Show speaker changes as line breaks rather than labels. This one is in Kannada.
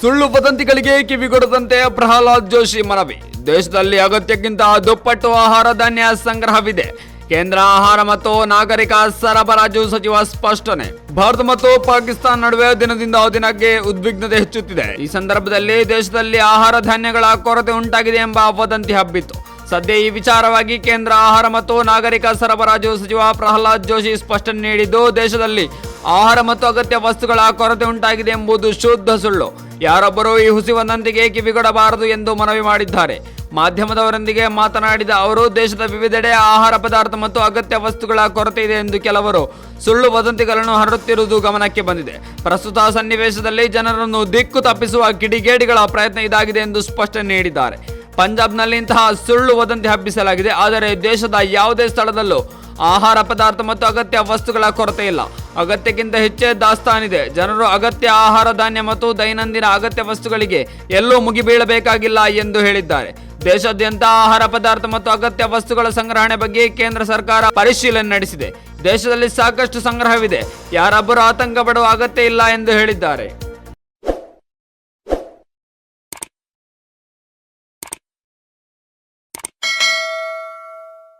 ಸುಳ್ಳು ವದಂತಿಗಳಿಗೆ ಕಿವಿಗೊಡದಂತೆ ಪ್ರಹ್ಲಾದ್ ಜೋಶಿ ಮನವಿ. ದೇಶದಲ್ಲಿ ಅಗತ್ಯಕ್ಕಿಂತ ದುಪ್ಪಟ್ಟು ಆಹಾರ ಧಾನ್ಯ ಸಂಗ್ರಹವಿದೆ. ಕೇಂದ್ರ ಆಹಾರ ಮತ್ತು ನಾಗರಿಕ ಸರಬರಾಜು ಸಚಿವ ಸ್ಪಷ್ಟನೆ. ಭಾರತ ಮತ್ತು ಪಾಕಿಸ್ತಾನ ನಡುವೆ ದಿನದಿಂದ ದಿನಕ್ಕೆ ಉದ್ವಿಗ್ನತೆ ಹೆಚ್ಚುತ್ತಿದೆ. ಈ ಸಂದರ್ಭದಲ್ಲಿ ದೇಶದಲ್ಲಿ ಆಹಾರ ಧಾನ್ಯಗಳ ಕೊರತೆ ಉಂಟಾಗಿದೆ ಎಂಬ ವದಂತಿ ಹಬ್ಬಿತ್ತು. ಸದ್ಯ ಈ ವಿಚಾರವಾಗಿ ಕೇಂದ್ರ ಆಹಾರ ಮತ್ತು ನಾಗರಿಕ ಸರಬರಾಜು ಸಚಿವ ಪ್ರಹ್ಲಾದ್ ಜೋಶಿ ಸ್ಪಷ್ಟನೆ ನೀಡಿದ್ದು, ದೇಶದಲ್ಲಿ ಆಹಾರ ಮತ್ತು ಅಗತ್ಯ ವಸ್ತುಗಳ ಕೊರತೆ ಉಂಟಾಗಿದೆ ಎಂಬುದು ಶುದ್ಧ ಸುಳ್ಳು. ಯಾರೊಬ್ಬರೂ ಈ ಹುಸಿ ಒಂದಂತಿಗೆ ಕಿವಿಗೊಡಬಾರದು ಎಂದು ಮನವಿ ಮಾಡಿದ್ದಾರೆ. ಮಾಧ್ಯಮದವರೊಂದಿಗೆ ಮಾತನಾಡಿದ ಅವರು, ದೇಶದ ವಿವಿಧೆಡೆ ಆಹಾರ ಪದಾರ್ಥ ಮತ್ತು ಅಗತ್ಯ ವಸ್ತುಗಳ ಕೊರತೆ ಇದೆ ಎಂದು ಕೆಲವರು ಸುಳ್ಳು ವದಂತಿಗಳನ್ನು ಹರಡುತ್ತಿರುವುದು ಗಮನಕ್ಕೆ ಬಂದಿದೆ. ಪ್ರಸ್ತುತ ಸನ್ನಿವೇಶದಲ್ಲಿ ಜನರನ್ನು ದಿಕ್ಕು ತಪ್ಪಿಸುವ ಕಿಡಿಗೇಡಿಗಳ ಪ್ರಯತ್ನ ಇದಾಗಿದೆ ಎಂದು ಸ್ಪಷ್ಟನೆ ನೀಡಿದ್ದಾರೆ. ಪಂಜಾಬ್ನಲ್ಲಿ ಇಂತಹ ಸುಳ್ಳು ವದಂತಿ ಹಬ್ಬಿಸಲಾಗಿದೆ, ಆದರೆ ದೇಶದ ಯಾವುದೇ ಸ್ಥಳದಲ್ಲೂ ಆಹಾರ ಪದಾರ್ಥ ಮತ್ತು ಅಗತ್ಯ ವಸ್ತುಗಳ ಕೊರತೆ ಇಲ್ಲ. ಅಗತ್ಯಕ್ಕಿಂತ ಹೆಚ್ಚೇ ದಾಸ್ತಾನಿದೆ ಜನರು ಅಗತ್ಯ ಆಹಾರ, ಧಾನ್ಯ ಮತ್ತು ದೈನಂದಿನ ಅಗತ್ಯ ವಸ್ತುಗಳಿಗೆ ಎಲ್ಲೂ ಮುಗಿಬೀಳಬೇಕಾಗಿಲ್ಲ ಎಂದು ಹೇಳಿದ್ದಾರೆ. ದೇಶಾದ್ಯಂತ ಆಹಾರ ಪದಾರ್ಥ ಮತ್ತು ಅಗತ್ಯ ವಸ್ತುಗಳ ಸಂಗ್ರಹಣೆ ಬಗ್ಗೆ ಕೇಂದ್ರ ಸರ್ಕಾರ ಪರಿಶೀಲನೆ ನಡೆಸಿದೆ. ದೇಶದಲ್ಲಿ ಸಾಕಷ್ಟು ಸಂಗ್ರಹವಿದೆ. ಯಾರೊಬ್ಬರು ಆತಂಕ ಪಡುವ ಅಗತ್ಯ ಇಲ್ಲ ಎಂದು ಹೇಳಿದ್ದಾರೆ.